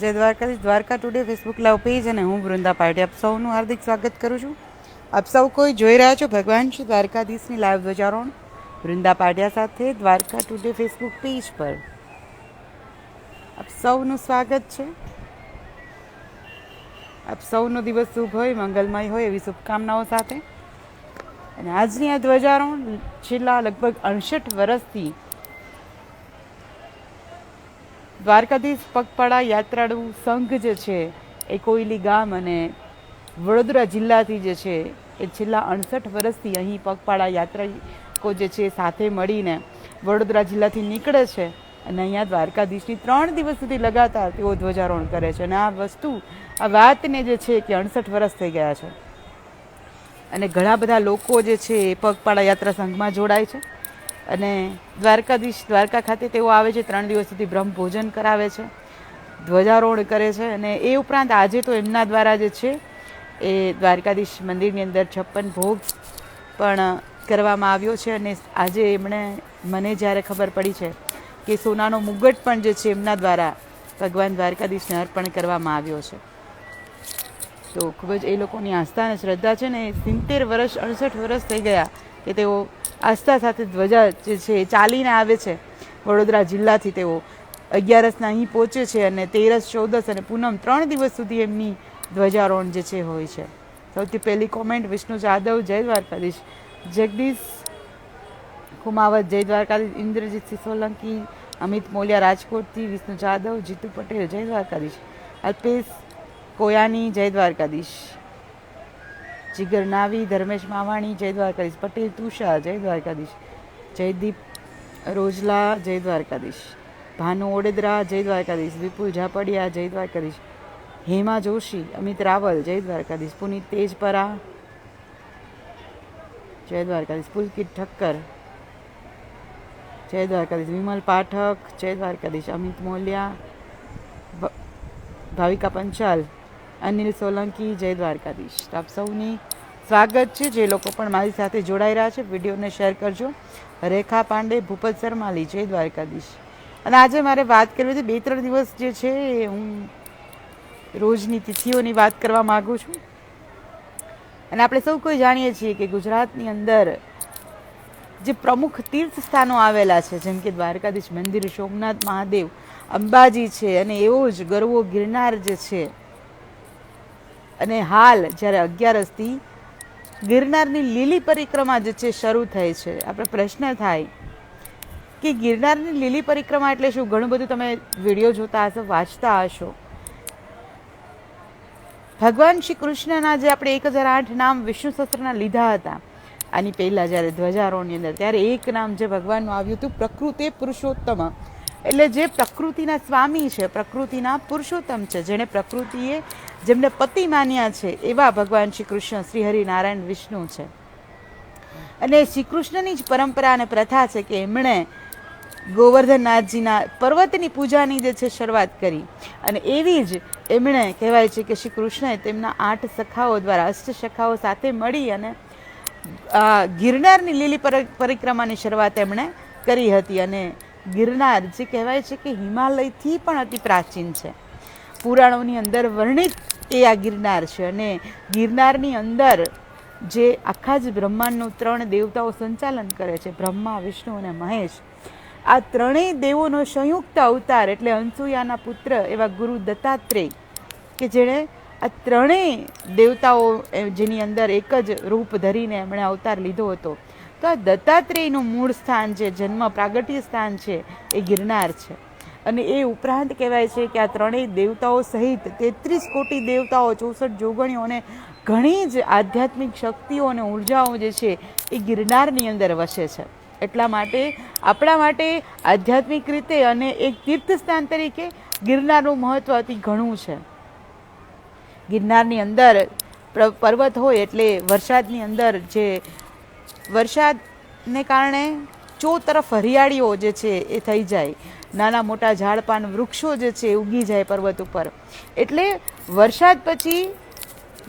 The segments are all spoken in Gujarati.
જય Dwarkadhish, Dwarka today Facebook live page અને હું વૃંદા પાર્ટી આપ સૌનું હાર્દિક સ્વાગત કરું છું. આપ સૌ કોઈ જોઈ રહ્યા છો ભગવાન શ્રી દ્વારકાધીશની લાઈવ ધ્વજારોહણ વૃંદા પાટિયા સાથે દ્વારકા ટુડે ફેસબુક પેજ પર. આપ સૌનું સ્વાગત છે. આપ સૌનો દિવસ શુભ હોય, મંગલમય હોય એવી શુભકામનાઓ સાથે. અને આજની આ ધ્વજારોહણ છેલ્લા લગભગ અડસઠ વર્ષથી દ્વારકાધીશ પગપાળા યાત્રાળુ સંઘ જે છે, એ કોયલી ગામ અને વડોદરા જિલ્લાથી જે છે, એ છેલ્લા અડસઠ વર્ષથી અહીં પગપાળા યાત્રિકો જે છે, સાથે મળીને વડોદરા જિલ્લાથી નીકળે છે અને અહીંયા દ્વારકાધીશની ત્રણ દિવસ સુધી લગાતાર તેઓ ધ્વજારોહણ કરે છે. અને આ વસ્તુ, આ વાતને જે છે કે અડસઠ વર્ષ થઈ ગયા છે. અને ઘણા બધા લોકો જે છે, એ પગપાળા યાત્રા સંઘમાં જોડાય છે. અને દ્વારકાધીશ, દ્વારકા ખાતે તેઓ આવે છે, ત્રણ દિવસ સુધી બ્રહ્મ ભોજન કરાવે છે, ધ્વજારોહણ કરે છે અને એ ઉપરાંત આજે તો એમના દ્વારા જે છે, એ દ્વારકાધીશ મંદિરની અંદર છપ્પન ભોગ પણ કરવામાં આવ્યો છે અને આજે એમણે મને જ્યારે ખબર પડી છે કે સોનાનો મુગટ પણ જે છે એમના દ્વારા ભગવાન દ્વારકાધીશને અર્પણ કરવામાં આવ્યો છે. તો ખૂબ જ એ લોકોની આસ્થા અને શ્રદ્ધા છે ને સિત્તેર વર્ષ, અડસઠ વર્ષ થઈ ગયા કે તેઓ આસ્થા સાથે ધ્વજા જે છે એ ચાલીને આવે છે. વડોદરા જિલ્લાથી તેઓ અગિયારસના અહીં પહોંચે છે અને તેરસ, ચૌદસ અને પૂનમ ત્રણ દિવસ સુધી એમની ધ્વજારોહણ જે છે હોય છે. સૌથી પહેલી કોમેન્ટ વિષ્ણુ જાદવ જય દ્વારકાધીશ. જગદીશ કુમાવત જય દ્વારકાધીશ. ઇન્દ્રજીતસિંહ સોલંકી અમિત મોલિયા રાજકોટથી, વિષ્ણુ જાદવ જીતુ પટેલ, જય દ્વારકાધીશ. અલ્પેશ કોયાની, જય દ્વારકાધીશ. જીગર નાવી ધર્મેશ માવાણી જય દ્વારકાધીશ પટેલ, તુષાર જય દ્વારકાધીશ જયદીપ રોજલા જય દ્વારકાધીશ ભાનુ ઓડેદરા જય દ્વારકાધીશ વિપુલ ઝાપડિયા જય દ્વારકાધીશ હેમા જોશી, અમિત રાવલ જય દ્વારકાધીશ પુનિત તેજપરા જય દ્વારકાધીશ પુલકિત ઠક્કર જય દ્વારકાધીશ વિમલ પાઠક જય દ્વારકાધીશ અમિત મોલિયા ભાવિકા પંચાલ અનિલ સોલંકી, જય દ્વારકાધીશ. તો આપ સૌની સ્વાગત છે. જે લોકો પણ મારી સાથે જોડાઈ રહ્યા છે, વિડીયોને શેર કરજો. રેખા પાંડે, ભૂપત શર્માલી, જય દ્વારકાધીશ. અને આજે મારે વાત કરવી હતી બે ત્રણ દિવસ જે છે હું રોજની તિથિઓની વાત કરવા માગું છું. અને આપણે સૌ કોઈ જાણીએ છીએ કે ગુજરાતની અંદર જે પ્રમુખ તીર્થ સ્થાનો આવેલા છે, જેમ કે દ્વારકાધીશ મંદિર, સોમનાથ મહાદેવ, અંબાજી છે, અને એવો જ ગરવો ગિરનાર જે છે અને હાલ જ્યારે અગિયારસથી ગિરનારની લીલી પરિક્રમા જે છે શરૂ થઈ છે, આપણે પ્રશ્ન થાય કે ગિરનારની લીલી પરિક્રમા એટલે શું? ઘણું બધું તમે વીડિયો જોતા હશો, વાંચતા હશો. ભગવાન શ્રી કૃષ્ણના જે આપણે એક હજાર આઠ નામ વિષ્ણુ સહસ્ત્રના લીધા હતા, આની પહેલાં જ્યારે ધ્વજારોહણની અંદર, ત્યારે એક નામ જે ભગવાનનું આવ્યું હતું, પ્રકૃતિ પુરુષોત્તમ. એટલે જે પ્રકૃતિના સ્વામી છે, પ્રકૃતિના પુરુષોત્તમ છે, જેણે પ્રકૃતિએ જેમને પતિ માન્યા છે, એવા ભગવાન શ્રી કૃષ્ણ, શ્રી હરિ નારાયણ વિષ્ણુ છે. અને શ્રી કૃષ્ણની જ પરંપરા અને પ્રથા છે કે એમણે ગોવર્ધનનાથજીના પર્વતની પૂજાની જે છે શરૂઆત કરી. અને એવી જ એમણે કહેવાય છે કે શ્રી કૃષ્ણએ તેમના આઠ સખાઓ દ્વારા અષ્ટ સખાઓ સાથે મળી અને ગિરનારની લીલી પર- પરિક્રમાની શરૂઆત એમણે કરી હતી. અને ગિરનાર જે કહેવાય છે કે હિમાલયથી પણ અતિ પ્રાચીન છે. પુરાણોની અંદર વર્ણિત એ આ ગિરનાર છે અને ગિરનારની અંદર જે આખા જ બ્રહ્માંડનું ત્રણ દેવતાઓ સંચાલન કરે છે, બ્રહ્મા, વિષ્ણુ અને મહેશ. આ ત્રણેય દેવોનો સંયુક્ત અવતાર એટલે અંસુયાના પુત્ર એવા ગુરુ દત્તાત્રેય, કે જેણે આ ત્રણેય દેવતાઓ જેની અંદર એક જ રૂપ ધરીને એમણે અવતાર લીધો હતો. તો આ દત્તાત્રેયનું મૂળ સ્થાન છે જન્મ પ્રાગટ્ય સ્થાન છે એ ગિરનાર છે. અને એ ઉપરાંત કહેવાય છે કે આ ત્રણેય દેવતાઓ સહિત તેત્રીસ કોટી દેવતાઓ, ચોસઠ જોગણીઓ અને ઘણી જ આધ્યાત્મિક શક્તિઓ અને ઉર્જાઓ જે છે એ ગિરનારની અંદર વસે છે. એટલા માટે આપણા માટે આધ્યાત્મિક રીતે અને એક તીર્થસ્થાન તરીકે ગિરનારનું મહત્ત્વ અતિ ઘણું છે. ગિરનારની અંદર પર્વત હોય એટલે વરસાદની અંદર જે વરસાદને કારણે ચો તરફ હરિયાળીઓ જે છે એ થઈ જાય. નાના મોટા ઝાડપાન વૃક્ષો જે છે ઉગી જાય પર્વત ઉપર. એટલે વરસાદ પછી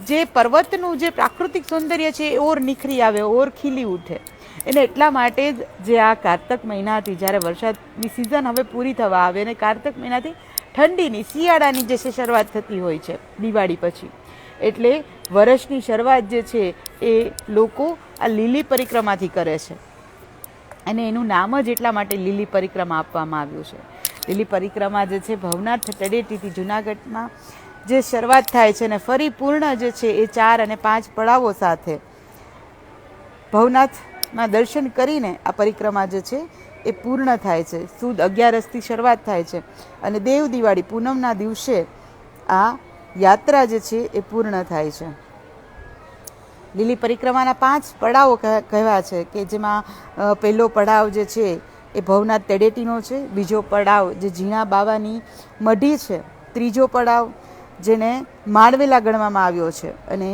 જે પર્વતનું જે પ્રાકૃતિક સૌંદર્ય છે એ ઓર નિખરી આવે, ઓર ખીલી ઉઠે. એને એટલા માટે જ જે આ કારતક મહિનાથી જ્યારે વરસાદની સિઝન હવે પૂરી થવા આવે અને કારતક મહિનાથી ઠંડીની, શિયાળાની જે છે શરૂઆત થતી હોય છે, દિવાળી પછી. એટલે વર્ષની શરૂઆત જે છે એ લોકો આ લીલી પરિક્રમાથી કરે છે. અને એનું નામ જ એટલા માટે લીલી પરિક્રમા આપવામાં આવ્યું છે. લીલી પરિક્રમા જે છે, ભવનાથ તળેટીથી જુનાગઢમાં જે શરૂઆત થાય છે અને ફરી પૂર્ણ જે છે, એ ચાર અને પાંચ પડાવો સાથે ભવનાથમાં દર્શન કરીને આ પરિક્રમા જે છે, એ પૂર્ણ થાય છે. સુદ અગિયારસથી શરૂઆત થાય છે અને દેવ દિવાળી પૂનમના દિવસે આ યાત્રા જે છે, એ પૂર્ણ થાય છે. લીલી પરિક્રમાના પાંચ પડાવો કહે- કહેવા છે કે જેમાં પહેલો પડાવ જે છે એ ભવનાથ તેડેટીનો છે, બીજો પડાવ જે ઝીણા બાવાની મઢી છે, ત્રીજો પડાવ જેને માળવેલા ગણવામાં આવ્યો છે અને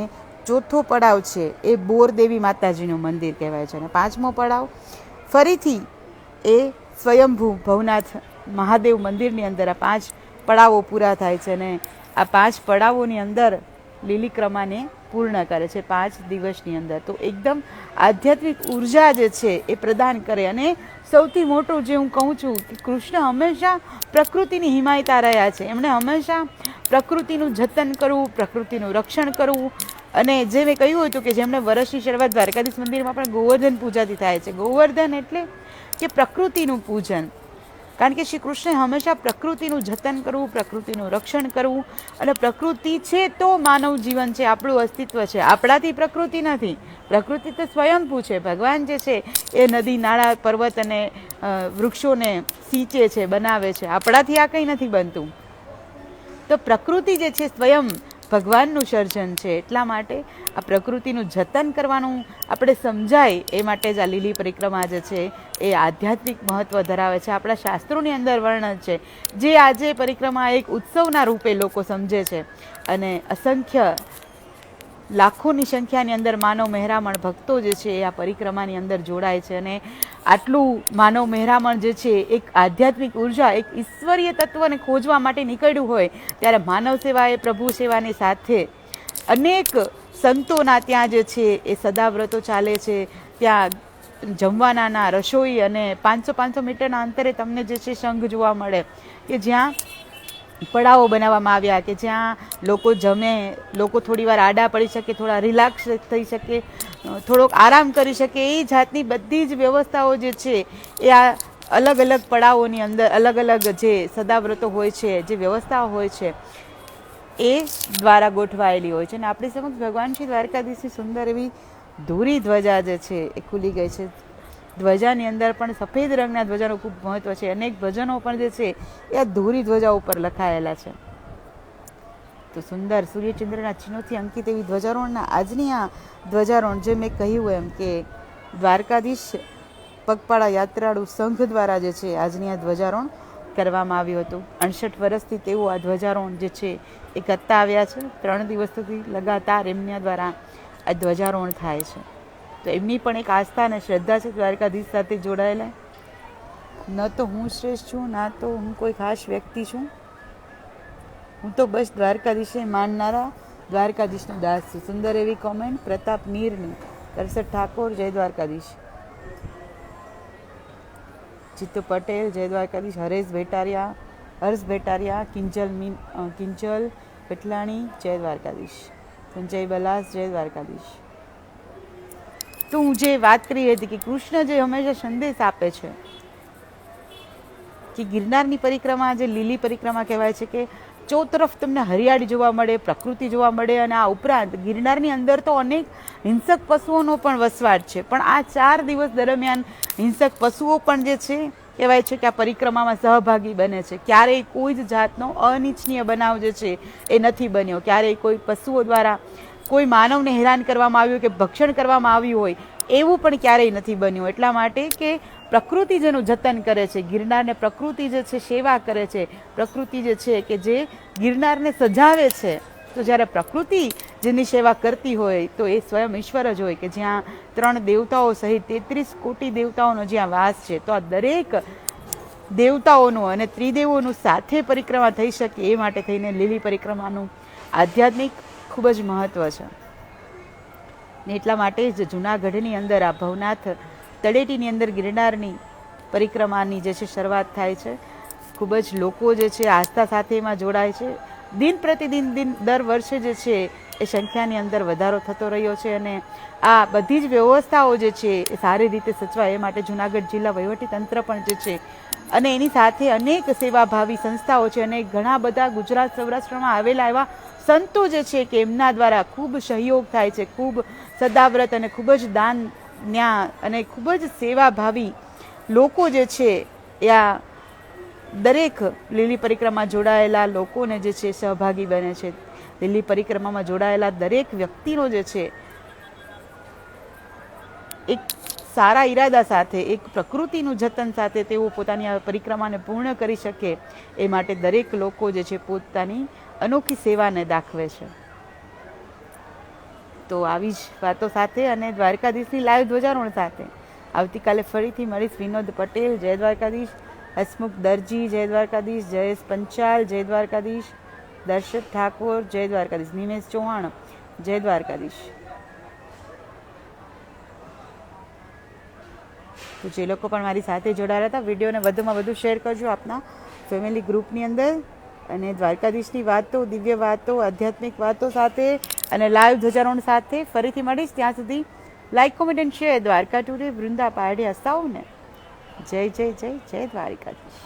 ચોથો પડાવ છે એ બોરદેવી માતાજીનું મંદિર કહેવાય છે. અને પાંચમો પડાવ ફરીથી એ સ્વયંભૂ ભવનાથ મહાદેવ મંદિરની અંદર આ પાંચ પડાવો પૂરા થાય છે અને આ પાંચ પડાવોની અંદર લીલી ક્રમાને પૂર્ણ કરે છે પાંચ દિવસની અંદર. તો એકદમ આધ્યાત્મિક ઊર્જા જે છે એ પ્રદાન કરે. અને સૌથી મોટું જે હું કહું છું કે કૃષ્ણ હંમેશા પ્રકૃતિની હિમાયતા રહ્યા છે. એમણે હંમેશા પ્રકૃતિનું જતન કરવું, પ્રકૃતિનું રક્ષણ કરવું. અને જે મેં કહ્યું હતું કે જેમણે વર્ષની શરૂઆત દ્વારકાધીશ મંદિરમાં પણ ગોવર્ધન પૂજાથી થાય છે. ગોવર્ધન એટલે કે પ્રકૃતિનું પૂજન. કારણ કે શ્રી કૃષ્ણે હંમેશા પ્રકૃતિનું જતન કરવું, પ્રકૃતિનું રક્ષણ કરવું. અને પ્રકૃતિ છે તો માનવ જીવન છે, આપણું અસ્તિત્વ છે. આપણાથી પ્રકૃતિ નથી. પ્રકૃતિ તો સ્વયંભૂ છે. ભગવાન જે છે, એ નદી, નાળા, પર્વત અને વૃક્ષોને સિંચે છે, બનાવે છે. આપણાથી આ કંઈ નથી બનતું. તો પ્રકૃતિ જે છે, સ્વયં ભગવાનનું સર્જન છે એટલા માટે આ પ્રકૃતિનું જતન કરવાનું આપણે સમજાય એ માટે જ આ લીલી પરિક્રમા જે છે એ આધ્યાત્મિક મહત્ત્વ ધરાવે છે. આપણા શાસ્ત્રોની અંદર વર્ણન છે. જે આજે પરિક્રમા એક ઉત્સવના રૂપે લોકો સમજે છે અને અસંખ્ય લાખોની સંખ્યાની અંદર માનવ મહેરામણ ભક્તો જે છે એ આ પરિક્રમાની અંદર જોડાય છે અને આટલું માનવ મહેરામણ જે છે, એક આધ્યાત્મિક ઊર્જા, એક ઈશ્વરીય તત્વને ખોજવા માટે નીકળ્યું હોય, ત્યારે માનવ સેવા એ પ્રભુ સેવાની સાથે અનેક સંતોના ત્યાં જે છે, એ સદાવ્રતો ચાલે છે. ત્યાં જમવાના રસોઈ અને પાંચસો પાંચસો મીટરના અંતરે તમને જે છે, સંઘ જોવા મળે કે જ્યાં પડાવો બનાવવામાં આવ્યા, કે જ્યાં લોકો જમે, લોકો થોડી વાર આડા પડી શકે, થોડા રિલેક્સ થઈ શકે થોડોક આરામ કરી શકે એ જાતની બધી જ વ્યવસ્થાઓ જે છે, એ આ અલગ અલગ પડાવોની અંદર અલગ અલગ જે સદાવ્રતો હોય છે, જે વ્યવસ્થાઓ હોય છે, એ દ્વારા ગોઠવાયેલી હોય છે. અને આપણી સમક્ષ ભગવાન શ્રી દ્વારકાધીશની સુંદર એવી ધૂરી ધ્વજા જે છે, એ ખુલી ગઈ છે. ધ્વજાની અંદર પણ સફેદ રંગના ધ્વજાનું ખૂબ મહત્ત્વ છે. અનેક ભજનો પણ જે છે, એ આ ધૂરી ધ્વજા ઉપર લખાયેલા છે. તો સુંદર સૂર્યચંદ્રના ચિહ્નોથી અંકિત એવી ધ્વજારોહણના આજની આ ધ્વજારોહણ જે મેં કહ્યું એમ કે દ્વારકાધીશ પગપાળા યાત્રાળુ સંઘ દ્વારા જે છે આજની આ ધ્વજારોહણ કરવામાં આવ્યું હતું. અડસઠ વર્ષથી તેઓ આ ધ્વજારોહણ જે છે એ કરતા આવ્યા છે. ત્રણ દિવસ સુધી લગાતાર એમના દ્વારા આ ધ્વજારોહણ થાય છે. તો એમની પણ એક આસ્થા અને શ્રદ્ધા છે દ્વારકાધીશ સાથે જોડાયેલા. ન તો હું શ્રેષ્ઠ છું, ના તો હું કોઈ ખાસ વ્યક્તિ છું. હું તો બસ દ્વારકાધીશે માનનારા દ્વારકાધીશનો દાસ છું. સુંદર એવી કોમેન્ટ પ્રતાપ મીરની, કરસર ઠાકોર, જય દ્વારકાધીશ. જીતુ પટેલ, જય દ્વારકાધીશ. હરેશ ભેટારિયા, હર્ષ ભેટારિયા, કિંજલ મીન કિંજલ પેટલાણી, જય દ્વારકાધીશ. સંજય બલાસ, જય દ્વારકાધીશ. તો હું જે વાત કરી હતી કે કૃષ્ણ જે હંમેશા સંદેશ આપે છે, કે ગિરનારની પરિક્રમા જે લીલી પરિક્રમા કહેવાય છે કે ચોતરફ તમને હરિયાળી જોવા મળે, પ્રકૃતિ જોવા મળે અને આ ઉપરાંત ગિરનારની અંદર તો અનેક હિંસક પશુઓનો પણ વસવાટ છે. પણ આ ચાર દિવસ દરમિયાન હિંસક પશુઓ પણ જે છે, કહેવાય છે કે આ પરિક્રમામાં સહભાગી બને છે. ક્યારેય કોઈ જ જાતનો અનિચ્છનીય બનાવ જે છે, એ નથી બન્યો. ક્યારેય કોઈ પશુઓ દ્વારા કોઈ માનવને હેરાન કરવામાં આવ્યું કે ભક્ષણ કરવામાં આવ્યું હોય, એવું પણ ક્યારેય નથી બન્યું. એટલા માટે કે પ્રકૃતિ જેનું જતન કરે છે. ગિરનારને પ્રકૃતિ જે છે સેવા કરે છે. પ્રકૃતિ જે છે કે જે ગિરનારને સજાવે છે. તો જ્યારે પ્રકૃતિ જેની સેવા કરતી હોય તો એ સ્વયં ઈશ્વર જ હોય કે જ્યાં ત્રણ દેવતાઓ સહિત તેત્રીસ કોટી દેવતાઓનો જ્યાં વાસ છે, તો આ દરેક દેવતાઓનું અને ત્રિદેવોનું સાથે પરિક્રમા થઈ શકે એ માટે થઈને લીલી પરિક્રમાનું આધ્યાત્મિક ખૂબ જ મહત્ત્વ છે. ને એટલા માટે જ જૂનાગઢની અંદર આ ભવનાથ તળેટીની અંદર ગિરનારની પરિક્રમાની જે છે શરૂઆત થાય છે, ખૂબ જ લોકો જે છે આસ્થા સાથે એમાં જોડાય છે. દિન પ્રતિદિન, દિન દર વર્ષે જે છે એ સંખ્યાની અંદર વધારો થતો રહ્યો છે અને આ બધી જ વ્યવસ્થાઓ જે છે એ સારી રીતે સચવાય એ માટે જુનાગઢ જિલ્લા વહીવટી તંત્ર પણ જે છે અને એની સાથે અનેક સેવાભાવી સંસ્થાઓ છે અને ઘણા બધા ગુજરાત સૌરાષ્ટ્રમાં આવેલા એવા સંતો જે છે કે એમના દ્વારા ખૂબ સહયોગ થાય છે, ખૂબ સદાવ્રત અને ખૂબ જ દાન ન્યા અને ખૂબ જ સેવાભાવી લોકો જે છે, એ આ દરેક લીલી પરિક્રમા જોડાયેલા લોકોને જે છે, સહભાગી બને છે. લીલી પરિક્રમામાં જોડાયેલા દરેક વ્યક્તિનો જે છે, એક સારા ઈરાદા સાથે, એક પ્રકૃતિનું જતન સાથે તેઓ પોતાની આ પરિક્રમાને પૂર્ણ કરી શકે, એ માટે દરેક લોકો જે છે, પોતાની અનોખી સેવાને દાખવે છે. તો આવી જ વાતો સાથે અને દ્વારકાધીશની લાઈવ ધ્વજારોહણ સાથે. આવતીકાલે ફરીથી મળીશ વિનોદ પટેલ, જય દ્વારકાધીશ. હસમુખ દરજી, જય દ્વારકાધીશ. જયેશ પંચાલ, જય દ્વારકાધીશ. દર્શક ઠાકોર, જય દ્વારકાધીશ. નિમેશ ચૌહાણ, જય દ્વારકાધીશ. તો જે લોકો પણ મારી સાથે જોડાયા હતા, વિડીયોને વધુમાં વધુ શેર કરજો આપના ફેમિલી ગ્રુપની અંદર. અને દ્વારકાધીશની વાતો, દિવ્ય વાતો, આધ્યાત્મિક વાતો સાથે અને લાઈવ ધ્વજારોહણ સાથે ફરીથી મળીશ. ત્યાં સુધી like comment and share Dwarka today Vrunda Parde હસાવું ને જય જય જય જય દ્વારકાધીશ.